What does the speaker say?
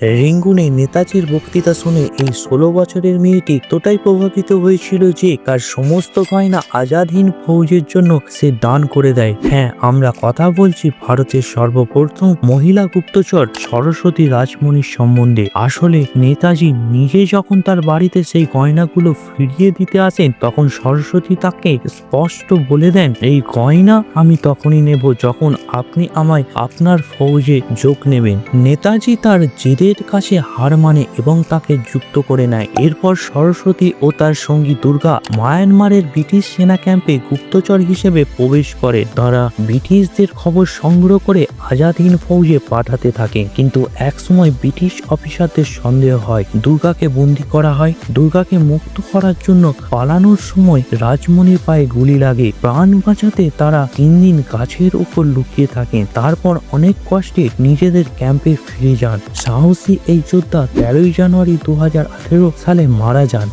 রেঙ্গুনে নেতাজির বক্তৃতা শুনে এই ষোলো বছরের মেয়েটি এতটাই প্রভাবিত হয়েছিল যে তার সমস্ত গয়না আজাদহীন ফৌজের জন্য সে দান করে দেয়। হ্যাঁ আমরা কথা বলছি ভারতের সর্বপ্রথম মহিলা গুপ্তচর সরস্বতী রাজমণির সম্বন্ধে। আসলে নেতাজি নিজে যখন তার বাড়িতে সেই গয়নাগুলো ফিরিয়ে দিতে আসেন, তখন সরস্বতী তাকে স্পষ্ট বলে দেন, এই গয়না আমি তখনই নেব যখন আপনি আমায় আপনার ফৌজে যোগ নেবেন। নেতাজি তার জেদের কাছে হার মানে এবং তাকে যুক্ত করে নেয়। এরপর সরস্বতী ও তার সঙ্গী দুর্গা মায়ানমারের ব্রিটিশ সেনা ক্যাম্পে গুপ্তচর হিসেবে প্রবেশ করে। তারা ব্রিটিশদের খবর সংগ্রহ করে আজাদ হিন্দ ফৌজে পাঠাতে থাকে। কিন্তু একসময় ব্রিটিশ অফিসারদের সন্দেহ হয়, দুর্গাকে বন্দি করা হয়। দুর্গাকে মুক্ত করার জন্য পালানোর সময় রাজমণির পায়ে গুলি লাগে। প্রাণ বাঁচাতে তারা তিন দিন গাছের উপর লুকিয়ে থাকেন। তারপর অনেক কষ্টে নিজেদের ক্যাম্পে ফিরে যান। সাহসী এই যোদ্ধা তেরোই জানুয়ারি দু হাজার আঠেরো সালে মারা যান।